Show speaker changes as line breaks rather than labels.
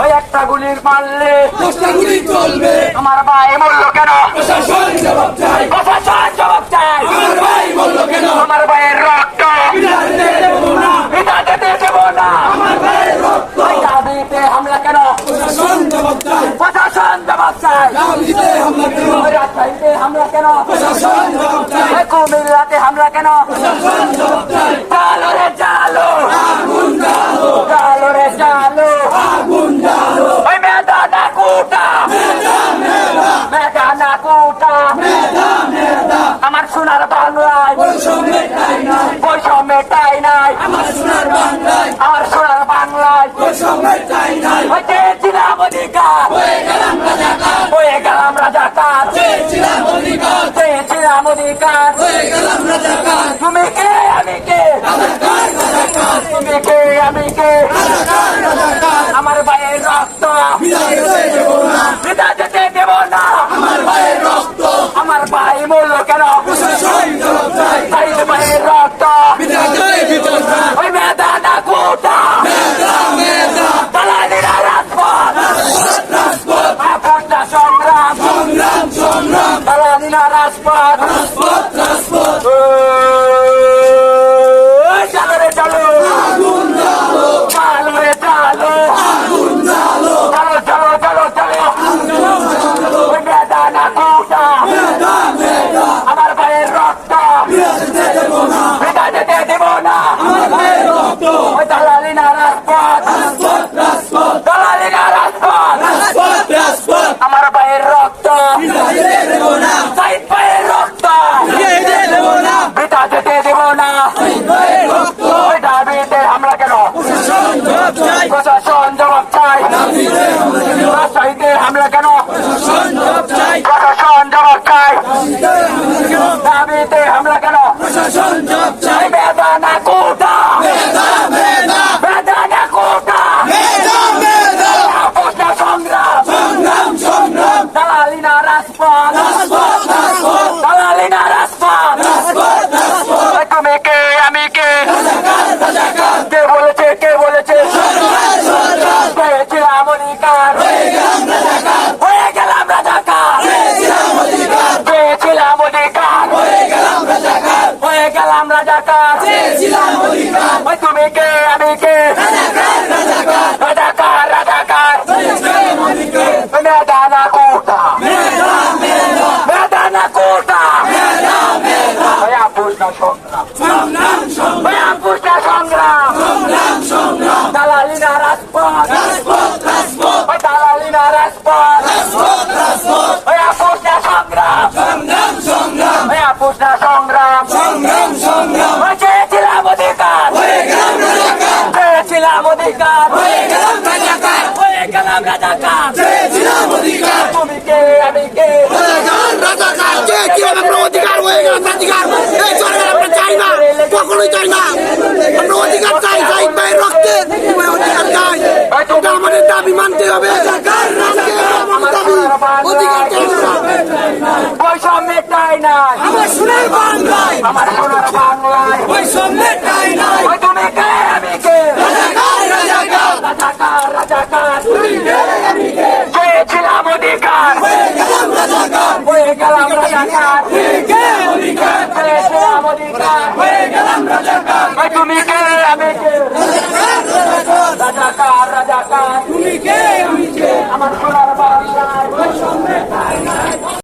ওই একটা গুলি মারলে।
দশটা গুলি চলবে।
আমার ভাই মরলো কেন?
প্রশাসন জবাব চাই
প্রশাসন জবাব চাই
আমার ভাই বলল কেন?
আমার ভাইয়ের রক্ত।
আমার ভাইয়ের রক্ত।
হামলা কেন?
প্রশাসন জবাব চাই
প্রশাসন জবাব চাই
হামলা কেন?
হামলা কেন?
প্রশাসন জবাব চাই
কুমিল্লাতে হামলা কেন?
প্রশাসন
বাংলায়
নাই।
বৈষম্যের টাই নাই।
আমার সোনার বাংলায়।
আমার সোনার বাংলায়।
বৈষম্যের ঠাই নাই।
চেয়েছিলাম অধিকার।
হয়ে গেলাম রাজাকার।
হয়ে গেলাম রাজাকার।
চেয়েছিলাম অধিকার।
চেয়েছিলাম অধিকার।
হয়ে গেলাম রাজাকার।
তুমি কে আমি কে?
রাজাকার রাজাকার।
তুমি কে আমি কে?
রাজাকার রাজাকার।
আমার ভাইয়ের রক্ত।
বিদায় দেবো না।
পিতা যেতে দেব না।
আমার ভাইয়ের রক্ত।
আমার ভাই মূল্য কেন
প্রশাসন জবাব চাই
ভাইয়ের ভাইয়ের রক্ত
বিদায় দিতে দিতে না
ওই মেদানা কুটা
মেদা মেদা
দালালিরা রাজপথ
রাজপথ
আপনটা সংগ্রাম
সংগ্রাম সংগ্রাম
দালালিরা রাজপথ
রাজপথ রাজপথ
ওই চালো রে চালো
আগুন জ্বালো
চালো রে চালো
আগুন জ্বালো
চলো চলো চলো চলো ওই মেদানা কুটা
মেদা মেদা
আমার ভাইয়ের রক্ত
বিদায় দিতে দেবো না
পিতা যেতে দেব না
আমার ভাইয়ের রক্ত
ওই দালালিরা রাজপথ
রাজপথ রাজপথ
দালালিরা রাজপথ আমার ভাইয়ের রক্ত
না
ভাইয়ের রক্ত
না
পিতা যেতে দেব না ওই দাবিতে হামলা কেন
প্রশাসন জবাব চাই দাবিতে হামলা কেন প্রশাসন জবাব চাই দাবিতে হামলা কেন
দাবিতে হামলা কেন
প্রশাসন জবাব চাই
বেদানা কোটা
মেদা মেদা
বেদানা কোটা
মেদা মেদা
আপোষটা সংগ্রাম
সংগ্রাম সংগ্রাম
দালালিনা রাজপথ
রাজপথ রাজপথ
দালালিনা রাজপথ
রাজপথ রাজপথ
ওই তুমি কে আমি কে
রাজাকার রাজাকার
কে বলেছে কে বলেছে? পেয়েছিলাম
গেলাম রাজাকার। পেয়েছিলাম অধিকার। হয়ে গেলাম রাজাকার।
তুমি আমি কে?
রাজাকার অধিকার
মেদানা কোটা।
মেদা
মেদানা কোটা
মেদা মেদা
ওই আপুষটা সংগ্রাম
সংগ্রাম সংগ্রাম
ওই আপুষটা সংগ্রাম
সংগ্রাম সংগ্রাম
দালালিনা রাজপথ
রাজপথ রাজপথ
ওই দালালিনা রাজপথ
রাজপথ রাজপথ
ওই আপুষটা সংগ্রাম
সংগ্রাম সংগ্রাম
আপুষটা সংগ্রাম।
সংগ্রাম সংগ্রাম।
চেয়েছিলাম অধিকার।
হয়ে গেলাম রাজাকার।
চেয়েছিলাম অধিকার।
হয়ে গেলাম রাজাকার।
হয়ে গেলাম রাজাকার।
পেয়েছিলাম অধিকার।
তুমি কে আমি কে
রাজাকার রাজাকার
কে কি হবে আমরা অধিকার হয়ে গেলাম অধিকার এই সরকার আমরা চাই না কখনোই চাই না আমরা অধিকার চাই চাই ভাইয়ের রক্তে আমরা অধিকার চাই এটা আমাদের দাবি মানতে হবে
রাজাকার রাজাকার
আমাদের দাবি অধিকার চাই আমরা
বৈষম্যের টাই নাই।
আমার সোনার বাংলায়
আমার সোনার বাংলায়
বৈষম্যের ঠাই নাই।
ওই তুমি কে আমি কে?
রাজাকার রাজাকার।
রাজাকার রাজাকার।
তুমি কে আমি কে?
চেয়েছিলাম অধিকার।
হয়ে গেলাম রাজাকার।
হয়ে গেলাম রাজাকার।
কে অধিকার
চেয়েছিলাম অধিকার।
হয়ে গেলাম রাজাকার।
ওই তুমি কে আমি কে? রাজাকার রাজাকার।
তুমি কে?